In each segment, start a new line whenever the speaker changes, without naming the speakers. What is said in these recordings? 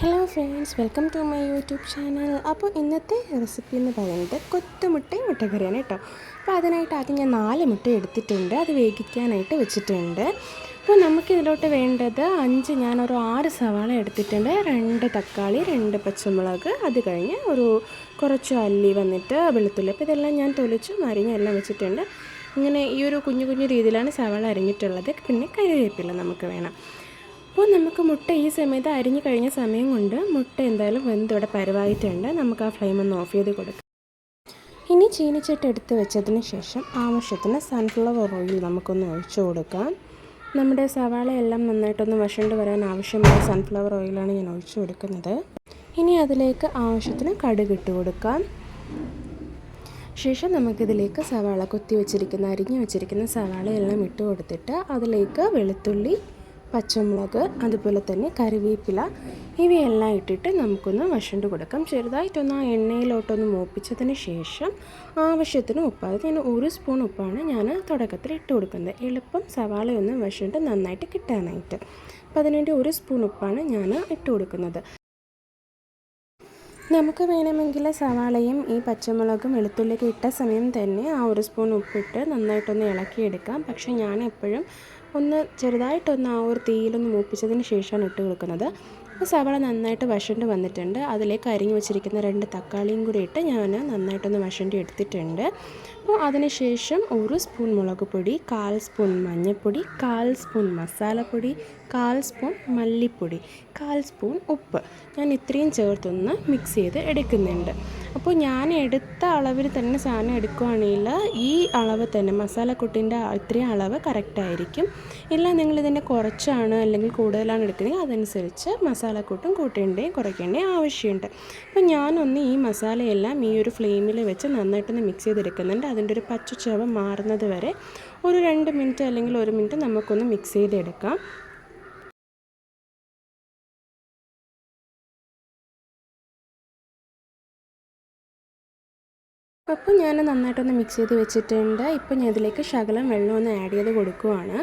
Hello friends welcome to my YouTube channel അപ്പോൾ ഇന്നത്തെ recipe എന്ന് പറയുന്നത് കൊത്തുമുട്ടയും മുട്ടക്കറിയാണ് കേട്ടോ. അപ്പോൾ അതിനായിട്ട് ആദ്യം ഞാൻ നാല് മുട്ട എടുത്തിട്ടുണ്ട്. അത് വേവിക്കാനായിട്ട് വെച്ചിട്ടുണ്ട്. അപ്പോൾ നമുക്കിതിലോട്ട് വേണ്ടത് അഞ്ച് ഞാനൊരു ആറ് സവാള എടുത്തിട്ടുണ്ട്. രണ്ട് തക്കാളി രണ്ട് പച്ചമുളക്. അത് കഴിഞ്ഞ് ഒരു കുറച്ച് അല്ലി വന്നിട്ട് വെളുത്തുള്ളി. അപ്പോൾ ഇതെല്ലാം ഞാൻ തൊലിച്ച് മരിഞ്ഞ് എല്ലാം വെച്ചിട്ടുണ്ട്. ഇങ്ങനെ ഈ ഒരു കുഞ്ഞു കുഞ്ഞു രീതിയിലാണ് സവാള അരിഞ്ഞിട്ടുള്ളത്. പിന്നെ കരിവേപ്പില നമുക്ക് വേണം. അപ്പോൾ നമുക്ക് മുട്ട ഈ സമയത്ത് അരിഞ്ഞു കഴിഞ്ഞ സമയം കൊണ്ട് മുട്ട എന്തായാലും വെന്തിവിടെ പരവായിട്ടുണ്ട്. നമുക്ക് ആ ഫ്ലെയിം ഒന്ന് ഓഫ് ചെയ്ത് കൊടുക്കാം. ഇനി ചീനിച്ചട്ട് എടുത്ത് വെച്ചതിന് ശേഷം ആവശ്യത്തിന് സൺഫ്ലവർ ഓയിൽ നമുക്കൊന്ന് ഒഴിച്ചു കൊടുക്കാം. നമ്മുടെ സവാള എല്ലാം നന്നായിട്ടൊന്ന് വശണ്ട് വരാൻ ആവശ്യമായ സൺഫ്ലവർ ഓയിലാണ് ഞാൻ ഒഴിച്ചു കൊടുക്കുന്നത്. ഇനി അതിലേക്ക് ആവശ്യത്തിന് കടുക് ഇട്ട് കൊടുക്കാം. ശേഷം നമുക്കിതിലേക്ക് സവാള കൊത്തി വെച്ചിരിക്കുന്ന അരിഞ്ഞു വെച്ചിരിക്കുന്ന സവാളയെല്ലാം ഇട്ട് കൊടുത്തിട്ട് അതിലേക്ക് വെളുത്തുള്ളി പച്ചമുളക് അതുപോലെ തന്നെ കറിവേപ്പില ഇവയെല്ലാം ഇട്ടിട്ട് നമുക്കൊന്ന് വഷണ്ട് കൊടുക്കാം. ചെറുതായിട്ടൊന്ന് ആ എണ്ണയിലോട്ടൊന്ന് മൂപ്പിച്ചതിന് ശേഷം ആവശ്യത്തിന് ഉപ്പ് ഞാൻ ഒരു സ്പൂൺ ഉപ്പാണ് ഞാൻ തുടക്കത്തിൽ ഇട്ട് കൊടുക്കുന്നത്. എളുപ്പം സവാളയൊന്ന് വഷണ്ട് നന്നായിട്ട് കിട്ടാനായിട്ട്. അപ്പോൾ അതിനുവേണ്ടി ഒരു സ്പൂൺ ഉപ്പാണ് ഞാൻ ഇട്ട് കൊടുക്കുന്നത്. നമുക്ക് വേണമെങ്കിൽ സവാളയും ഈ പച്ചമുളകും വെളുത്തുള്ളിയൊക്കെ ഇട്ട സമയം തന്നെ ആ ഒരു സ്പൂൺ ഉപ്പിട്ട് നന്നായിട്ടൊന്ന് ഇളക്കിയെടുക്കാം. പക്ഷേ ഞാൻ എപ്പോഴും ഒന്ന് ചെറുതായിട്ടൊന്ന് ആ ഒരു തീയിലൊന്ന് മൂപ്പിച്ചതിന് ശേഷമാണ് ഇട്ട് കൊടുക്കുന്നത്. അപ്പോൾ സവാള നന്നായിട്ട് വശണ്ട് വന്നിട്ടുണ്ട്. അതിലേക്ക് അരിഞ്ഞു വെച്ചിരിക്കുന്ന രണ്ട് തക്കാളിയും കൂടി ഇട്ട് ഞാൻ നന്നായിട്ടൊന്ന് വശണ്ടി എടുത്തിട്ടുണ്ട്. അപ്പോൾ അതിനുശേഷം ഒരു സ്പൂൺ മുളക് പൊടി കാൽ സ്പൂൺ മഞ്ഞൾപ്പൊടി കാൽ സ്പൂൺ മസാലപ്പൊടി കാൽ സ്പൂൺ മല്ലിപ്പൊടി കാൽ സ്പൂൺ ഉപ്പ്. ഞാൻ ഇത്രയും ചേർത്തൊന്ന് മിക്സ് ചെയ്ത് എടുക്കുന്നുണ്ട്. അപ്പോൾ ഞാൻ എടുത്ത അളവിൽ തന്നെ സാധനം എടുക്കുകയാണെങ്കിൽ ഈ അളവ് തന്നെ മസാലക്കൂട്ടിന്റെ ഇത്രയും അളവ് കറക്റ്റായിരിക്കും ഇല്ല നിങ്ങൾ നിങ്ങളിതിന്റെ കുറച്ചാണ് അല്ലെങ്കിൽ കൂടുതലാണ് എടുക്കുന്നത് അതനുസരിച്ച് മസാലക്കൂട്ടും കൂട്ടേണ്ടേയും കുറയ്ക്കേണ്ടേയും ആവശ്യമുണ്ട്. അപ്പോൾ ഞാനൊന്ന് ഈ മസാലയെല്ലാം ഈ ഒരു ഫ്ലെയിമിൽ വെച്ച് നന്നായിട്ടൊന്ന് മിക്സ് ചെയ്തെടുക്കുന്നുണ്ട്. അതിന്റെ ഒരു പച്ച മാറുന്നത് വരെ ഒരു രണ്ട് മിനിറ്റ് അല്ലെങ്കിൽ ഒരു മിനിറ്റ് നമുക്കൊന്ന് മിക്സ് ചെയ്തെടുക്കാം. അപ്പോൾ ഞാൻ നന്നായിട്ടൊന്ന് മിക്സ് ചെയ്ത് വെച്ചിട്ടുണ്ട്. ഇപ്പം ഞാൻ ഇതിലേക്ക് ശകലം വെള്ളം ഒന്ന് ആഡ് ചെയ്ത് കൊടുക്കുവാണ്.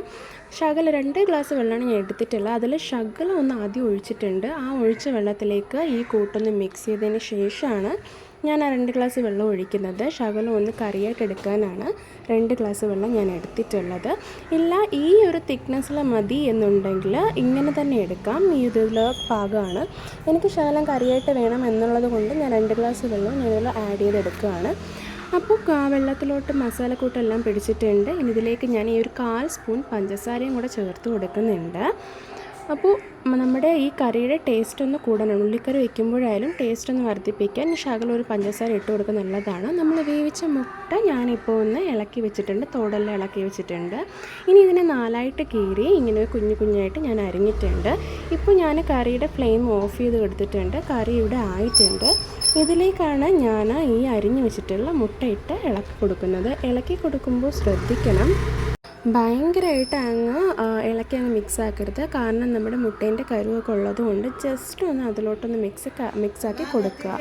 ശകലം രണ്ട് ഗ്ലാസ് വെള്ളമാണ് ഞാൻ എടുത്തിട്ടുള്ളത്. അതിൽ ശകലം ഒന്ന് ആദ്യം ഒഴിച്ചിട്ടുണ്ട്. ആ ഒഴിച്ച വെള്ളത്തിലേക്ക് ഈ കൂട്ടൊന്ന് മിക്സ് ചെയ്തതിന് ശേഷമാണ് ഞാൻ ആ രണ്ട് ഗ്ലാസ് വെള്ളം ഒഴിക്കുന്നത് ശകലം ഒന്ന് കറിയായിട്ട് എടുക്കാനാണ് രണ്ട് ഗ്ലാസ് വെള്ളം ഞാൻ എടുത്തിട്ടുള്ളത്. ഇല്ല ഈ ഒരു തിക്നെസ്സിൽ മതി എന്നുണ്ടെങ്കിൽ ഇങ്ങനെ തന്നെ എടുക്കാം. ഈ ഇതിൽ പാകമാണ് എനിക്ക് ശകലം കറിയായിട്ട് വേണം എന്നുള്ളത് കൊണ്ട് ഞാൻ രണ്ട് ഗ്ലാസ് വെള്ളം ഞാനിതിൽ ആഡ് ചെയ്തെടുക്കുകയാണ്. അപ്പോൾ വെള്ളത്തിലോട്ട് മസാലക്കൂട്ടെല്ലാം പിടിച്ചിട്ടുണ്ട്. ഇതിലേക്ക് ഞാൻ ഈ ഒരു കാൽ സ്പൂൺ പഞ്ചസാരയും കൂടെ ചേർത്ത് കൊടുക്കുന്നുണ്ട്. അപ്പോൾ നമ്മുടെ ഈ കറിയുടെ ടേസ്റ്റ് ഒന്ന് കൂടാനാണ് ഉള്ളിക്കറി വെക്കുമ്പോഴായാലും ടേസ്റ്റ് ഒന്ന് വർദ്ധിപ്പിക്കാൻ ശകലം ഒരു പഞ്ചസാര ഇട്ട് കൊടുക്കുക നല്ലതാണ്. നമ്മൾ വേവിച്ച മുട്ട ഞാനിപ്പോൾ ഒന്ന് ഇളക്കി വെച്ചിട്ടുണ്ട്. തോടെല്ലാം ഇളക്കി വെച്ചിട്ടുണ്ട്. ഇനി ഇതിനെ നാലായിട്ട് കീറി ഇങ്ങനെ കുഞ്ഞു കുഞ്ഞായിട്ട് ഞാൻ അരിഞ്ഞിട്ടുണ്ട്. ഇപ്പോൾ ഞാൻ കറിയുടെ ഫ്ലെയിം ഓഫ് ചെയ്ത് കൊടുത്തിട്ടുണ്ട്. കറി ഇവിടെ ആയിട്ടുണ്ട്. ഇതിലേക്കാണ് ഞാൻ ഈ അരിഞ്ഞു വെച്ചിട്ടുള്ള മുട്ട ഇട്ട് ഇളക്കി കൊടുക്കുന്നത്. ഇളക്കി കൊടുക്കുമ്പോൾ ശ്രദ്ധിക്കണം. ഭയങ്കരമായിട്ട് അങ്ങ് ഇളക്കി അങ്ങ് മിക്സ് ആക്കരുത്. കാരണം നമ്മുടെ മുട്ടേന്റെ കരുവൊക്കെ ഉള്ളത് കൊണ്ട് ജസ്റ്റ് ഒന്ന് അതിലോട്ടൊന്ന് മിക്സ് മിക്സാക്കി കൊടുക്കുക.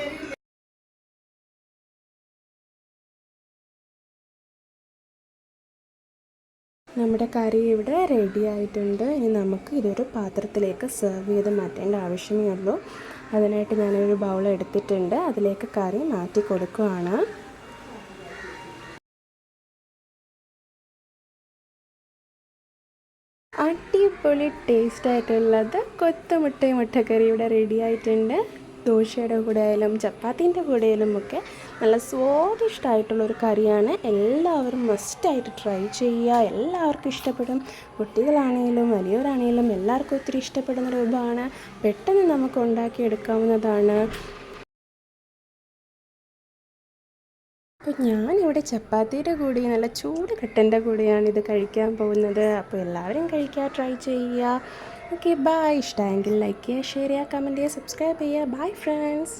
നമ്മുടെ കറി ഇവിടെ റെഡി ആയിട്ടുണ്ട്. ഇനി നമുക്ക് ഇതൊരു പാത്രത്തിലേക്ക് സെർവ് ചെയ്ത് മാറ്റേണ്ട ആവശ്യമേ ഉള്ളൂ. അതിനായിട്ട് ഞാനൊരു ബൗൾ എടുത്തിട്ടുണ്ട്. അതിലേക്ക് കറി മാറ്റി കൊടുക്കുകയാണ് അടിപൊളി ടേസ്റ്റ് ആയിട്ടുള്ളത് കൊത്തുമുട്ടയും മുട്ടക്കറി ഇവിടെ റെഡി ആയിട്ടുണ്ട്. ദോശയുടെ കൂടെ ആയാലും ചപ്പാത്തിന്റെ കൂടെ ആയാലും ഒക്കെ നല്ല സ്വാദിഷ്ടമായിട്ടുള്ളൊരു കറിയാണ്. എല്ലാവരും മസ്റ്റായിട്ട് ട്രൈ ചെയ്യുക. എല്ലാവർക്കും ഇഷ്ടപ്പെടും. കുട്ടികളാണെങ്കിലും വലിയവരാണെങ്കിലും എല്ലാവർക്കും ഒത്തിരി ഇഷ്ടപ്പെടുന്ന രൂപമാണ്. പെട്ടെന്ന് നമുക്ക് ഉണ്ടാക്കിയെടുക്കാവുന്നതാണ്. അപ്പോൾ ഞാനിവിടെ ചപ്പാത്തിയുടെ കൂടി നല്ല ചൂട് കട്ടന്റെ കൂടെയാണ് ഇത് കഴിക്കാൻ പോകുന്നത്. അപ്പോൾ എല്ലാവരും കഴിക്കുക ട്രൈ ചെയ്യുക. ഓക്കെ ബൈ ഇഷ്ടമായെങ്കിൽ ലൈക്ക് ചെയ്യുക ഷെയർ ചെയ്യുക കമന്റ് ചെയ്യുക സബ്സ്ക്രൈബ് ചെയ്യുക. Bye friends